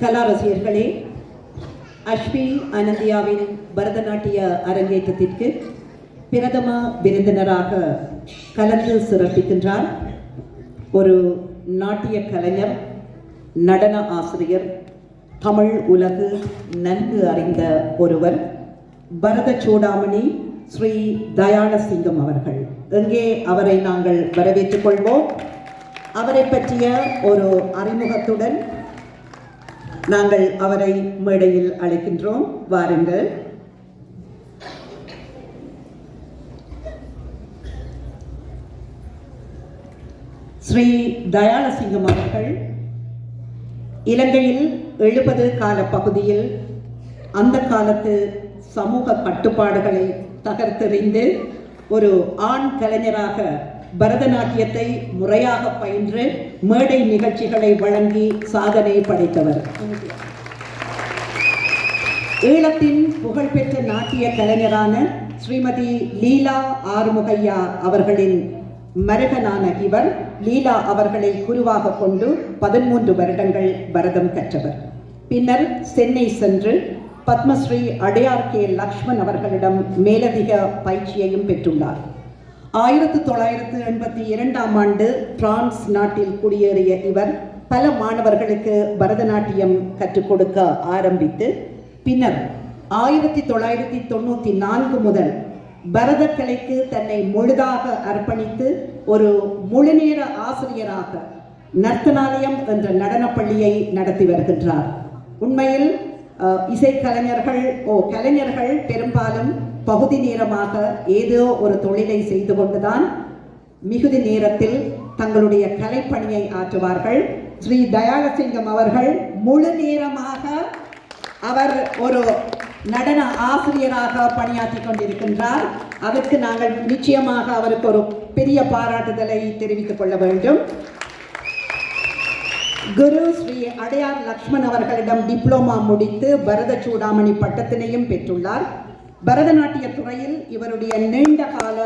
கலா ரசிகர்களே அஸ்வி அனந்தியாவின் பரதநாட்டிய அரங்கேற்றத்திற்கு பிரதம விருந்தினராக கலந்து சிறப்பிக்கின்றார் ஒரு நாட்டிய கலைஞர் நடன ஆசிரியர் தமிழ் உலகு நன்கு அறிந்த ஒருவர் பரத சூடாமணி ஸ்ரீ தயாளசிங்கம் அவர்கள். எங்கே அவரை நாங்கள் வரவேற்றுக் கொள்வோம். அவரை பற்றிய ஒரு அறிமுகத்துடன் நாங்கள் அவரை மேடையில் அழைக்கின்றோம். வாருங்கள். ஸ்ரீ தயாலசிங்கம் அவர்கள் இலங்கையில் எழுபது கால பகுதியில் அந்த காலத்து சமூக கட்டுப்பாடுகளை தகர்த்தெறிந்து ஒரு ஆண் கலைஞராக பரதநாட்டியத்தை முறையாக பயின்று மேடை நிகழ்ச்சிகளை வழங்கி சாதனை படைத்தவர். ஈழத்தின் புகழ்பெற்ற நாட்டிய கலைஞரான ஸ்ரீமதி லீலா ஆறுமுகையா அவர்களின் மருகனான இவர் லீலா அவர்களை குருவாக கொண்டு பதிமூன்று வருடங்கள் பரதம் கற்றவர். பின்னர் சென்னை சென்று பத்மஸ்ரீ அடையார் கே லக்ஷ்மண் அவர்களிடம் மேலதிக பயிற்சியையும் பெற்றுள்ளார். ஆயிரத்து தொள்ளாயிரத்து எண்பத்தி இரண்டாம் ஆண்டு பிரான்ஸ் நாட்டில் குடியேறிய இவர் பல மாணவர்களுக்கு பரதநாட்டியம் கற்றுக் கொடுக்க ஆரம்பித்து பின்னர் ஆயிரத்தி தொள்ளாயிரத்தி தொண்ணூற்றி நான்கு முதல் பரதக்கலைக்கு தன்னை முழுதாக அர்ப்பணித்து ஒரு முழுநேர ஆசிரியராக நர்த்தனாலயம் என்ற நடனப்பள்ளியை நடத்தி வருகின்றார். உண்மையில் இசைக்கலைஞர்கள் ஓ கலைஞர்கள் பெரும்பாலும் பகுதி நேரமாக ஏதோ ஒரு தொழிலை செய்து கொண்டுதான் மிகுதி நேரத்தில் தங்களுடைய கலைப்பணியை ஆற்றுவார்கள். ஸ்ரீ தயாளசிங்கம் அவர்கள் முழு நேரமாக அவர் ஒரு நடன ஆசிரியராக பணியாற்றி கொண்டிருக்கின்றார். அதற்கு நாங்கள் நிச்சயமாக அவருக்கு ஒரு பெரிய பாராட்டுதலை தெரிவித்துக் கொள்ள வேண்டும். குரு ஸ்ரீ அடையார் லக்ஷ்மண் அவர்களிடம் டிப்ளோமா முடித்து பரத சூடாமணி பட்டத்தினையும் பெற்றுள்ளார். பரதநாட்டிய துறையில் இவருடைய நீண்ட கால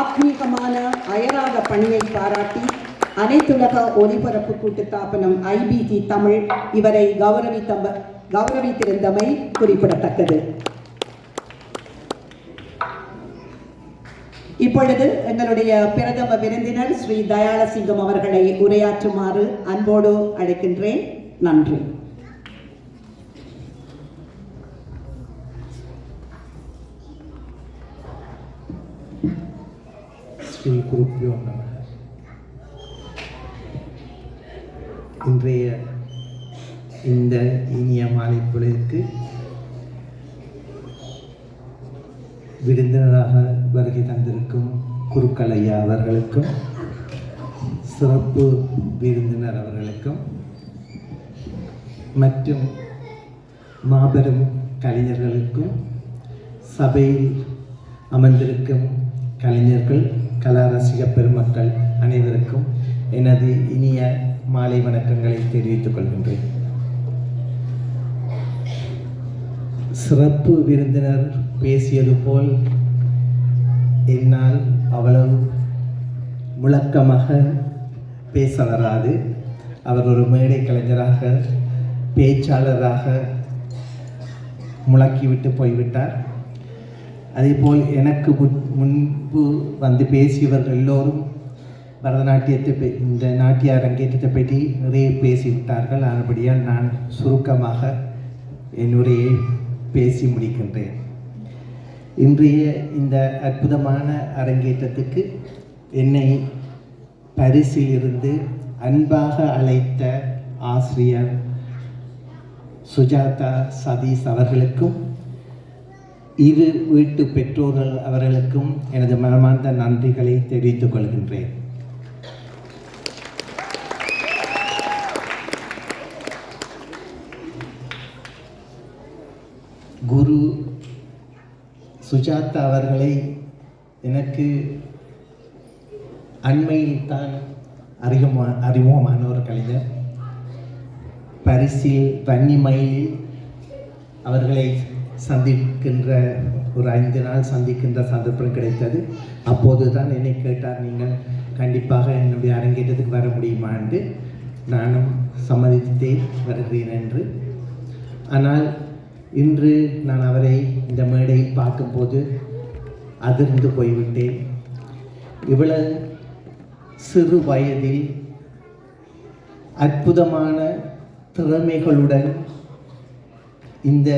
ஆத்மீகமான அயராத பணியை பாராட்டி அனைத்துலக ஒலிபரப்பு கூட்டுத்தாபனம் ஐபிடி தமிழ் இவரை கௌரவித்தம்ப கௌரவித்திருந்தமை குறிப்பிடத்தக்கது. இப்பொழுது எங்களுடைய பிரதம விருந்தினர் ஸ்ரீ தயாளசிங்கம் அவர்களை உரையாற்றுமாறு அன்போடு அழைக்கின்றேன். நன்றி. ஸ்ரீ குருப்பியோ இன்றைய இந்த இனிய மாலை பொழுதுக்கு விருந்தினராக வருகை தந்திருக்கும் குருக்கள் ஐயா அவர்களுக்கும் சிறப்பு விருந்தினர் அவர்களுக்கும் மற்றும் மாபெரும் கலைஞர்களுக்கும் சபையில் அமர்ந்திருக்கும் கலைஞர்கள் கலா ரசிக பெருமக்கள் அனைவருக்கும் எனது இனிய மாலை வணக்கங்களை தெரிவித்துக் கொள்கின்றேன். சிறப்பு விருந்தினர் பேசியது போல் என்னால் அவ்வளவு முழக்கமாக பேச வராது அவர் ஒரு மேடை கலைஞராக பேச்சாளராக முழக்கிவிட்டு போய்விட்டார். அதேபோல் எனக்கு முன்பு வந்து பேசியவர்கள் எல்லோரும் பரதநாட்டியத்தை பற்றி இந்த நாட்டிய அரங்கேற்றத்தை பற்றி நிறைய பேசிவிட்டார்கள். ஆனபடியால் நான் சுருக்கமாக என்னுடைய பேசி முடிக்கின்றேன். இன்றைய இந்த அற்புதமான அரங்கேற்றத்துக்கு என்னை பரிசில் இருந்து அன்பாக அழைத்த ஆசிரியர் சுஜாதா சதீஷ் அவர்களுக்கும் இரு வீட்டு பெற்றோர்கள் அவர்களுக்கும் எனது மனமார்ந்த நன்றிகளை தெரிவித்துக் கொள்கின்றேன். குரு சுஜாதா அவர்களை எனக்கு அண்மையில் தான் அறிமுக அறிமுகமான ஒரு கலைஞர். பரிசில் வன்னிமயிலில் அவர்களை சந்திக்கின்ற ஒரு ஐந்து நாள் சந்திக்கின்ற சந்தர்ப்பம் கிடைத்தது. அப்போது தான் என்னை கேட்டார் நீங்கள் கண்டிப்பாக என்னுடைய அரங்கேற்றத்துக்கு வர முடியுமா? என்று. நானும் சம்மதித்தே வருகிறேன் என்று. ஆனால் இன்று நான் அவரை இந்த மேடையில் பார்க்கும்போது அதிர்ந்து போய்விட்டேன். இவ்வளவு சிறு வயதில் அற்புதமான திறமைகளுடன் இந்த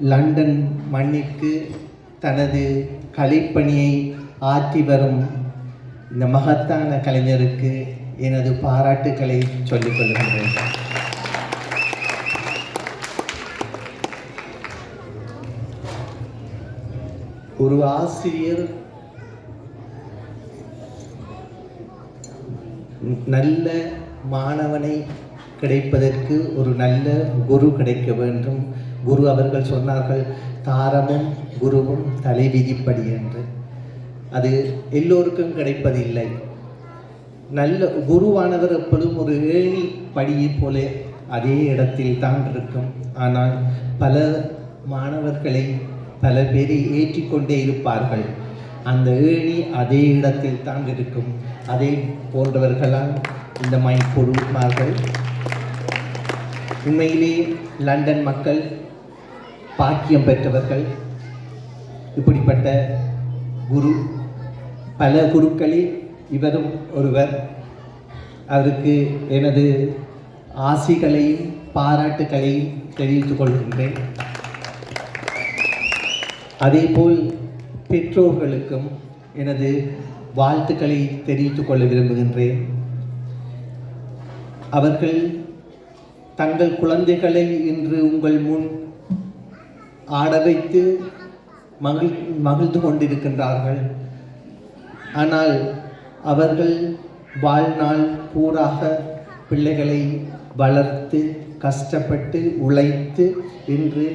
லண்டன் மண்ணிற்கு தனது கலைப்பணியை ஆற்றி வரும் இந்த மகத்தான கலைஞருக்கு எனது பாராட்டுக்களை சொல்லிக் கொள்கிறேன். ஒரு ஆசிரியர் நல்ல மாணவனை கிடைப்பதற்கு ஒரு நல்ல குரு கிடைக்க வேண்டும். குரு அவர்கள் சொன்னார்கள் தாரமும் குருவும் தலைவிதிப்படி என்று. அது எல்லோருக்கும் கிடைப்பதில்லை. நல்ல குருவானவர் எப்பொழுதும் ஒரு ஏணி படியை போல அதே இடத்தில் தான் இருக்கும். ஆனால் பல மாணவர்களை பல பேரை ஏற்றிக்கொண்டே இருப்பார்கள். அந்த ஏணி அதே இடத்தில் தான் இருக்கும். அதே போன்றவர்களால் இந்த மை பொருள்மார்கள் உண்மையிலே லண்டன் மக்கள் பாக்கியம் பெற்றவர்கள். இப்படிப்பட்ட குரு பல குருக்களில் இவரும் ஒருவர். அவருக்கு எனது ஆசிகளையும் பாராட்டுகளையும் தெரிவித்துக் கொள்கின்றேன். அதேபோல் பெற்றோர்களுக்கும் எனது வாழ்த்துக்களை தெரிவித்துக் கொள்ள விரும்புகின்றேன். அவர்கள் தங்கள் குழந்தைகளை இன்று உங்கள் முன் ஆட வைத்து மகிழ் மகிழ்ந்து கொண்டிருக்கின்றார்கள். ஆனால் அவர்கள் வாழ்நாள் பூராக பிள்ளைகளை வளர்த்து கஷ்டப்பட்டு உழைத்து இன்று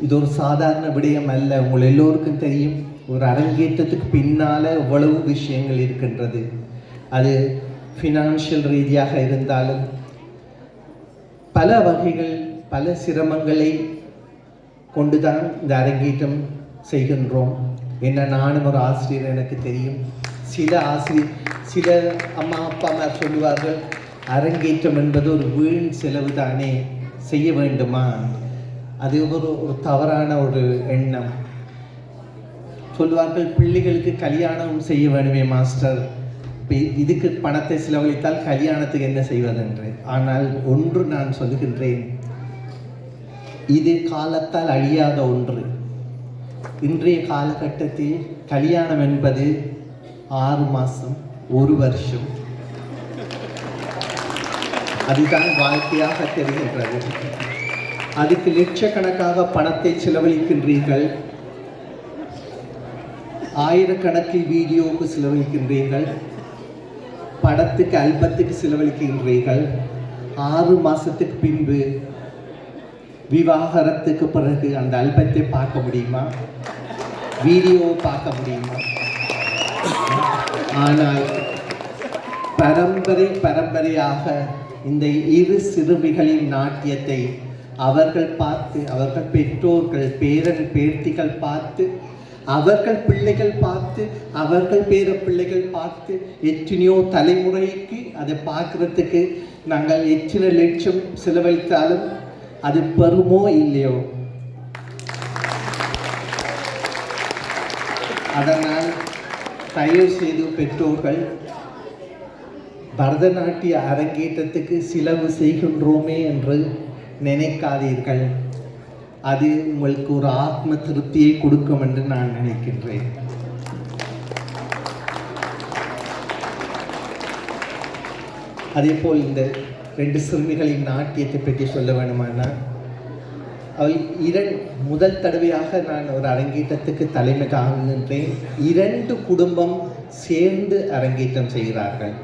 இது ஒரு சாதாரண விடயம் அல்ல. உங்கள் எல்லோருக்கும் தெரியும் ஒரு அரங்கேற்றத்துக்கு பின்னால் எவ்வளவு விஷயங்கள் இருக்கின்றது. அது ஃபினான்ஷியல் ரீதியாக இருந்தாலும் பல வகைகள் பல சிரமங்களை கொண்டுதான் இந்த அரங்கேற்றம் செய்கின்றோம் என்ன நானும் ஒரு ஆசிரியர் எனக்கு தெரியும். சில ஆசிரியர் சில அம்மா அப்பா அம்மா சொல்லுவார்கள் அரங்கேற்றம் என்பது ஒரு வீண் செலவு தானே செய்ய வேண்டுமா? அது ஒரு ஒரு தவறான ஒரு எண்ணம். சொல்லுவார்கள் பிள்ளைகளுக்கு கல்யாணம் செய்ய வேண்டுமே மாஸ்டர். இதுக்கு பணத்தை செலவழித்தால் கல்யாணத்துக்கு என்ன செய்வதென்று? ஆனால் ஒன்று நான் சொல்லுகின்றேன் இது காலத்தால் அழியாத ஒன்று. இன்றைய காலகட்டத்தில் கல்யாணம் என்பது ஆறு மாதம் ஒரு வருஷம். அதுதான் வாழ்க்கையாக தெரிகின்றது. அதுக்கு லட்சக்கணக்காக பணத்தை செலவழிக்கின்றீர்கள். ஆயிரக்கணக்கில் வீடியோவுக்கு செலவழிக்கின்றீர்கள். படத்துக்கு அல்பத்துக்கு செலவழிக்கின்றீர்கள். ஆறு மாதத்துக்கு பின்பு விவாகரத்துக்கு பிறகு அந்த அல்பத்தை பார்க்க முடியுமா? வீடியோவை பார்க்க முடியுமா? ஆனால் பரம்பரை பரம்பரையாக இந்த இரு சிறுமிகளின் நாட்டியத்தை அவர்கள் பார்த்து அவர்கள் பெற்றோர்கள் பேரன் பேர்த்திகள் பார்த்து அவர்கள் பிள்ளைகள் பார்த்து அவர்கள் பேர பிள்ளைகள் பார்த்து எத்தனையோ தலைமுறைக்கு அதை பார்க்கறதுக்கு நாங்கள் எத்தனை லட்சம் செலவழித்தாலும் அது பெறுமோ இல்லையோ? அதனால் தயவு செய்து பெற்றோர்கள் பரதநாட்டிய அரங்கேற்றத்துக்கு செலவு செய்கின்றோமே என்று நினைக்காதீர்கள். அது உங்களுக்கு ஒரு ஆத்ம திருப்தியை கொடுக்கும் என்று நான் நினைக்கின்றேன். அதேபோல் இந்த ரெண்டு சிறுமிகளின் நாட்டியத்தை பற்றி சொல்ல வேணுமானால் அவள் இரண் முதல் தடவையாக நான் ஒரு அரங்கேற்றத்துக்கு தலைமை தாங்குகின்றேன் இரண்டு குடும்பம் சேர்ந்து அரங்கேற்றம் செய்கிறார்கள்.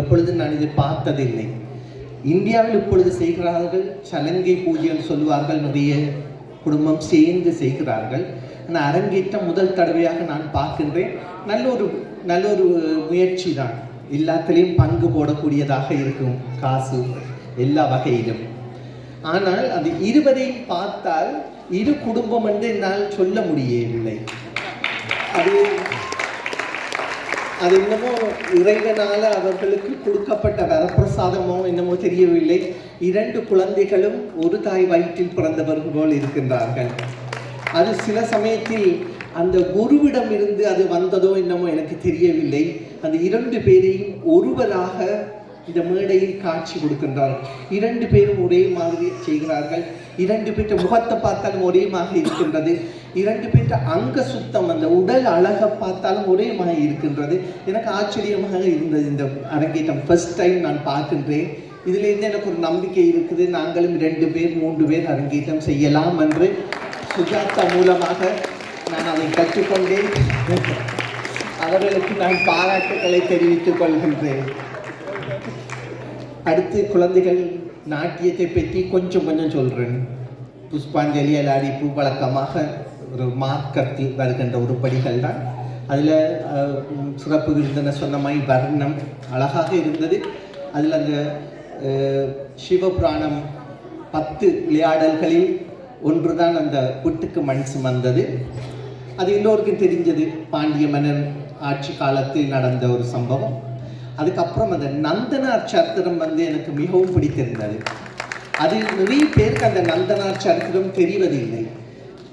எப்பொழுது நான் இதை பார்த்ததில்லை. இந்தியாவில் இப்பொழுது செய்கிறார்கள் சலங்கை பூஜைன்னு சொல்லுவார்கள் நிறைய குடும்பம் சேர்ந்து செய்கிறார்கள். ஆனால் அரங்கேற்றம் முதல் தடவையாக நான் பார்க்கின்றேன். நல்ல ஒரு நல்ல ஒரு முயற்சி தான். எல்லாத்துலேயும் பங்கு போடக்கூடியதாக இருக்கும் காசு எல்லா வகையிலும். ஆனால் அது இருபதையும் பார்த்தால் இரு குடும்பம் என்று என்னால் சொல்ல முடியவில்லை. அது அது என்னமோ இறைவனால அவர்களுக்கு கொடுக்கப்பட்ட வரப்பிரசாதமோ என்னமோ தெரியவில்லை. இரண்டு குழந்தைகளும் ஒரு தாய் வயிற்றில் பிறந்தவர்கள் போல் இருக்கின்றார்கள். அது சில சமயத்தில் அந்த குருவிடம் இருந்து அது வந்ததோ என்னமோ எனக்கு தெரியவில்லை. அந்த இரண்டு பேரையும் ஒருவராக இந்த மேடையில் காட்சி கொடுக்கின்றார்கள் இரண்டு பேரும் ஒரே மாதிரி செய்கிறார்கள். இரண்டு பேற்ற முகத்தை பார்த்தாலும் ஒரே மாதிரி இருக்கின்றது. இரண்டு பேற்ற அங்க சுத்தம் அந்த உடல் அழகை பார்த்தாலும் ஒரே மாதிரி இருக்கின்றது. எனக்கு ஆச்சரியமாக இருந்தது இந்த அரங்கேற்றம். ஃபர்ஸ்ட் டைம் நான் பார்க்கின்றேன். இதுலேருந்து எனக்கு ஒரு நம்பிக்கை இருக்குது. நாங்களும் ரெண்டு பேர் மூன்று பேர் அரங்கேற்றம் செய்யலாம் என்று சுஜாதா மூலமாக நான் அதை கற்றுக்கொண்டேன் அவர்களுக்கு நான் பாராட்டுக்களை தெரிவித்துக் கொள்கின்றேன். அடுத்து குழந்தைகள் நாட்டியத்தை பற்றி கொஞ்சம் கொஞ்சம் சொல்கிறேன் புஷ்பாஞ்சலி அலாரிப்பு வழக்கமாக ஒரு மார்க்கத்தில் வருகின்ற உருப்படிகள் தான். அதில் சிறப்பு விருந்தின சொன்ன மாதிரி வர்ணம் அழகாக இருந்தது. அதில் அந்த சிவபுராணம் பத்து விளையாடல்களில் ஒன்றுதான் அந்த புட்டுக்கு மண் சுமந்தது. அது எல்லோருக்கும் தெரிஞ்சது. பாண்டிய மன்னன் ஆட்சி காலத்தில் நடந்த ஒரு சம்பவம். அதுக்கப்புறம் அந்த நந்தனார் சரித்திரம் வந்து எனக்கு மிகவும் பிடித்திருந்தது. அது நிறைய பேருக்கு அந்த நந்தனார் சரித்திரம் தெரிவதில்லை.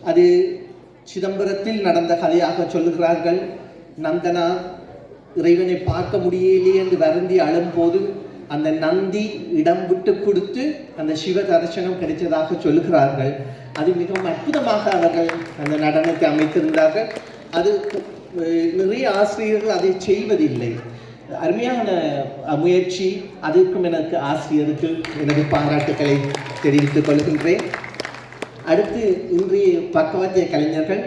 அது சிதம்பரத்தில் நடந்த கதையாக சொல்லுகிறார்கள் நந்தனா இறைவனை பார்க்க முடியலையே என்று வருந்தி அழும்போது அந்த நந்தி இடம் விட்டு கொடுத்து அந்த சிவ தரிசனம் கிடைத்ததாக சொல்லுகிறார்கள். அது மிகவும் அற்புதமாக அவர்கள் அந்த நடனத்தை அமைத்திருந்தார்கள். அது நிறைய ஆசிரியர்கள் அதை செய்வதில்லை. அருமையான முயற்சி அதற்கும் எனக்கு ஆசிரியருக்கு எனது பாராட்டுக்களை தெரிவித்துக் கொள்கின்றேன். அடுத்து இன்றைய பக்கவாத்திய கலைஞர்கள்.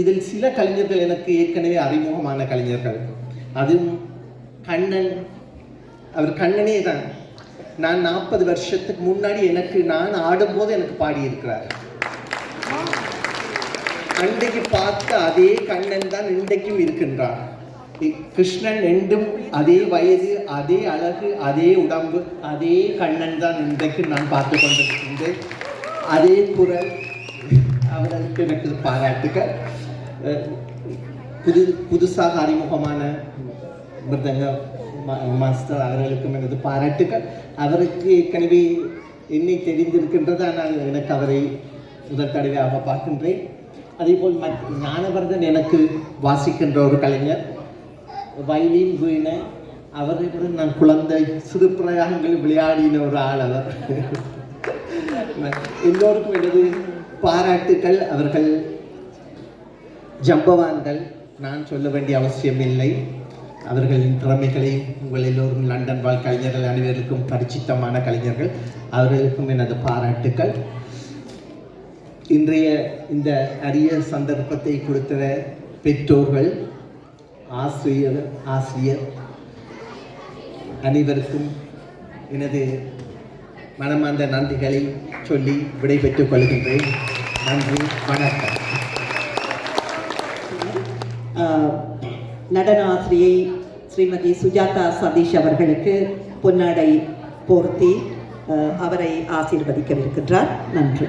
இதில் சில கலைஞர்கள் எனக்கு ஏற்கனவே அறிமுகமான கலைஞர்கள். அதுவும் கண்ணன் அவர் கண்ணனே தான் நான் நாற்பது வருஷத்துக்கு முன்னாடி எனக்கு நான் ஆடும்போது எனக்கு பாடியிருக்கிறார். அன்றைக்கு பார்த்த அதே கண்ணன் தான் இன்றைக்கும் இருக்கின்றார். கிருஷ்ணன் ரெண்டும் அதே வயது அதே அழகு அதே உடம்பு அதே கண்ணன் தான் இன்றைக்கு நான் பார்த்து கொண்டிருக்கின்றேன். அதே குரல். அவர்களுக்கு எனக்கு பாராட்டுக்கள் புது புதுசாக அறிமுகமான மிருதங்க மாஸ்டர் அவர்களுக்கும் எனது பாராட்டுக்கள். அவருக்கு ஏற்கனவே என்னை தெரிந்திருக்கின்றது ஆனால் எனக்கு அவரை முதல் தடவையாக பார்க்கின்றேன். அதேபோல் மத் ஞானவர்தன் எனக்கு வாசிக்கின்ற ஒரு கலைஞர். வயலின் வீணை அவரை விட நான் குழந்தை சிறு பிரயாகங்கள் விளையாடின ஒரு ஆள் அவர். எல்லோருக்கும் எனது பாராட்டுக்கள். அவர்கள் ஜம்பவான்கள் நான் சொல்ல வேண்டிய அவசியம் இல்லை. அவர்களின் திறமைகளை உங்கள் எல்லோரும் லண்டன் வாழ் கலைஞர்கள் அனைவருக்கும் பரிச்சித்தமான கலைஞர்கள். அவர்களுக்கும் எனது பாராட்டுக்கள். இன்றைய இந்த அரிய சந்தர்ப்பத்தை கொடுத்த பெற்றோர்கள் ஆசிரியர் ஆசிரியர் அனைவருக்கும் எனது மனமார்ந்த நன்றிகளை சொல்லி விடைபெற்றுக் கொள்கின்றேன். நன்றி வணக்கம். நடன ஆசிரியை ஸ்ரீமதி சுஜாதா சதீஷ் அவர்களுக்கு பொன்னாடை போர்த்தி அவரை ஆசீர்வதிக்கவிருக்கின்றார். நன்றி.